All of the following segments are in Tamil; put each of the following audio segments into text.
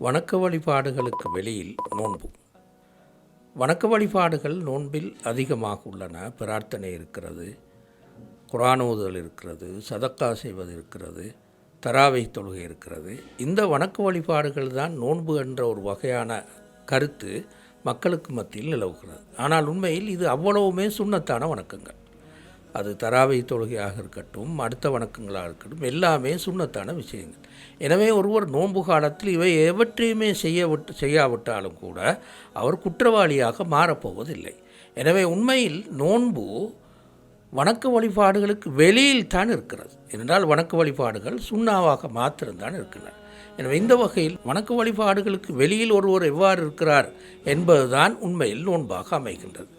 வணக்க வழிபாடுகளுக்கு வெளியில் நோன்பு. வணக்க வழிபாடுகள் நோன்பில் அதிகமாக உள்ளன. பிரார்த்தனை இருக்கிறது. குரானோதல் இருக்கிறது. சதக்கா செய்வது இருக்கிறது. தராவை தொழுகை இருக்கிறது. இந்த வணக்க வழிபாடுகள் தான் நோன்பு என்ற ஒரு வகையான கருத்து மக்களுக்கு மத்தியில் நிலவுகிறது. ஆனால் உண்மையில் இது அவ்வளவுமே சுண்ணத்தான வணக்கங்கள். அது தராவை தொழுகையாக இருக்கட்டும் அடுத்த வணக்கங்களாக இருக்கட்டும் எல்லாமே சுண்ணத்தான விஷயங்கள். எனவே ஒருவர் நோன்பு காலத்தில் இவை எவற்றையுமே செய்ய விட்டு செய்யாவிட்டாலும் கூட அவர் குற்றவாளியாக மாறப்போவதில்லை. எனவே உண்மையில் நோன்பு வணக்க வழிபாடுகளுக்கு வெளியில் தான் இருக்கிறது. என்றால் வணக்க வழிபாடுகள் சுண்ணாவாக மாத்திரம்தான் இருக்கின்றன. எனவே இந்த வகையில் வணக்க வழிபாடுகளுக்கு வெளியில் ஒருவர் எவ்வாறு இருக்கிறார் என்பதுதான் உண்மையில் நோன்பாக அமைகின்றது.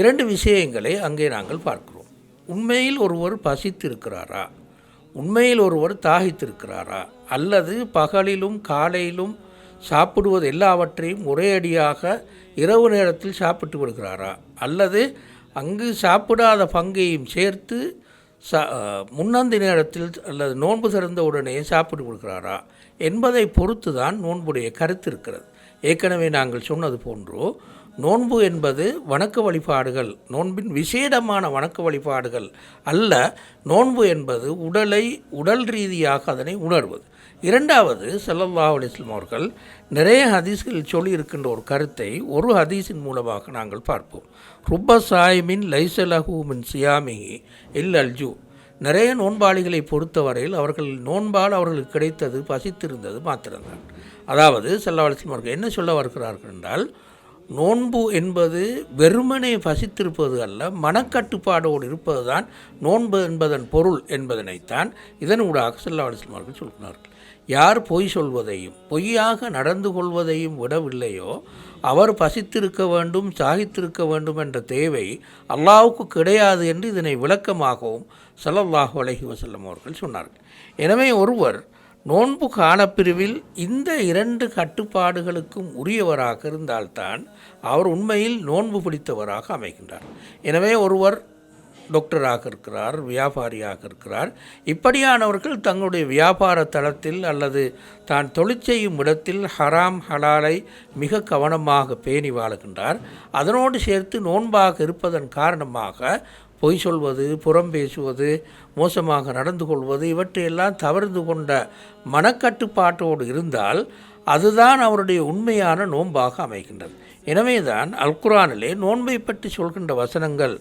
இரண்டு விஷயங்களை அங்கே நாங்கள் பார்க்கிறோம். உண்மையில் ஒருவர் பசித்திருக்கிறாரா? உண்மையில் ஒருவர் தாகித்திருக்கிறாரா? அல்லது பகலிலும் காலையிலும் சாப்பிடுவது எல்லாவற்றையும் ஒரே அடியாக இரவு நேரத்தில் சாப்பிட்டு விடுகிறாரா? அல்லது அங்கு சாப்பிடாத பங்கையும் சேர்த்து சா முன்னந்தி நேரத்தில் அல்லது நோன்பு திறந்த உடனே சாப்பிட்டு விடுகிறாரா? என்பதை பொறுத்து தான் நோன்புடைய கருத்து இருக்கிறது. ஏற்கனவே நாங்கள் சொன்னது போன்றோ நோன்பு என்பது வணக்க வழிபாடுகள் நோன்பின் விசேடமான வணக்க வழிபாடுகள் அல்ல நோன்பு என்பது உடலை உடல் ரீதியாக அதனை உணர்வது. இரண்டாவது செல்லல்லா அலிஸ்லாம் அவர்கள் நிறைய ஹதீஸ்களில் சொல்லியிருக்கின்ற ஒரு கருத்தை ஒரு ஹதீஸின் மூலமாக நாங்கள் பார்ப்போம். ருப்ப சாயிமின் லைசலஹூ மின் சியாமிஹி இல் அல்ஜூ நிறைய நோன்பாளிகளை பொறுத்தவரையில் அவர்கள் நோன்பால் அவர்களுக்கு கிடைத்தது பசித்திருந்தது மாத்திரம்தான். அதாவது சல்லா அலிஸ்லாம் அவர்கள் என்ன சொல்ல வருகிறார்கள் என்றால் நோன்பு என்பது வெறுமனே பசித்திருப்பது அல்ல மனக்கட்டுப்பாடோடு இருப்பது தான் நோன்பு என்பதன் பொருள் என்பதனைத்தான் இதனூடாக செல்லா அலிஸ்லாம் அவர்கள் சொல்கிறார்கள். யார் பொய் சொல்வதையும் பொய்யாக நடந்து கொள்வதையும் விடவில்லையோ அவர் பசித்திருக்க வேண்டும் சாகித்திருக்க வேண்டும் என்ற தேவை அல்லாவுக்கு கிடையாது என்று இதனை விளக்கமாகவும் சல்லல்லாஹு அலஹி வசல்லம் அவர்கள் சொன்னார்கள். எனவே ஒருவர் நோன்பு காலப்பிரிவில் இந்த இரண்டு கட்டுப்பாடுகளுக்கும் உரியவராக இருந்தால்தான் அவர் உண்மையில் நோன்பு பிடித்தவராக அமைகின்றார். எனவே ஒருவர் டாக்டராக இருக்கிறார் வியாபாரியாக இருக்கிறார். இப்படியானவர்கள் தங்களுடைய வியாபார தளத்தில் அல்லது தான் தொழிற்செய்யும் இடத்தில் ஹராம் ஹலாலை மிக கவனமாக பேணி வாழுகின்றார். அதனோடு சேர்த்து நோன்பாக இருப்பதன் காரணமாக பொய் சொல்வது புறம் பேசுவது மோசமாக நடந்து கொள்வது இவற்றையெல்லாம் தவிர்த்து கொண்ட மனக்கட்டுப்பாட்டோடு இருந்தால் அதுதான் அவருடைய உண்மையான நோன்பாக அமைகின்றது. எனவேதான் அல்குரானிலே நோன்பை பற்றி சொல்கின்ற வசனங்கள்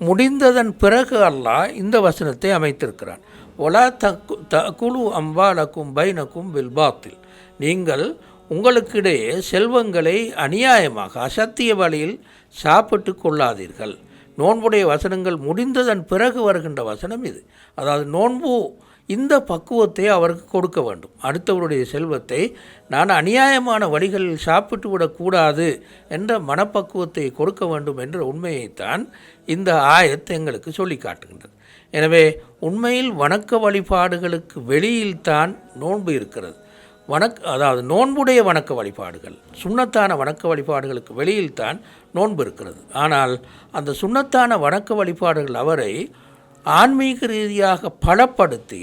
முடிந்ததன் பிறகு அல்லாஹ் இந்த வசனத்தை அமைத்திருக்கிறான். ஒலா தக்கு த குழு அம்பாலக்கும் பைனக்கும் பில்பாத்தில் நீங்கள் உங்களுக்கிடையே செல்வங்களை அநியாயமாக அசத்திய வழியில் சாப்பிட்டு கொள்ளாதீர்கள். நோன்புடைய வசனங்கள் முடிந்ததன் பிறகு வருகின்ற வசனம் இது. அதாவது நோன்பு இந்த பக்குவத்தை அவருக்கு கொடுக்க வேண்டும். அடுத்தவருடைய செல்வத்தை நான் அநியாயமான வழிகளில் சாப்பிட்டு விடக்கூடாது என்ற மனப்பக்குவத்தை கொடுக்க வேண்டும் என்ற உண்மையைத்தான் இந்த ஆயத்தை எங்களுக்கு சொல்லி காட்டுகின்றது. எனவே உண்மையில் வணக்க வழிபாடுகளுக்கு வெளியில்தான் நோன்பு இருக்கிறது. வணக் அதாவது நோன்புடைய வணக்க வழிபாடுகள். சுண்ணத்தான வணக்க வழிபாடுகளுக்கு வெளியில்தான் நோன்பு இருக்கிறது. ஆனால் அந்த சுண்ணத்தான வணக்க வழிபாடுகள் அவரை ஆன்மீக ரீதியாக பலப்படுத்தி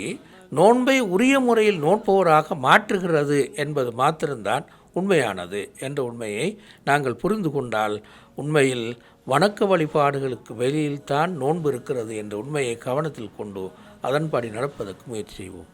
நோன்பை உரிய முறையில் நோன்பவராக மாற்றுகிறது என்பது மாத்திரம்தான் உண்மையானது என்ற உண்மையை நாங்கள் புரிந்து கொண்டால் உண்மையில் வணக்க வழிபாடுகளுக்கு வெளியில்தான் நோன்பு இருக்கிறது என்ற உண்மையை கவனத்தில் கொண்டு அதன்படி நடப்பதற்கு முயற்சி செய்வோம்.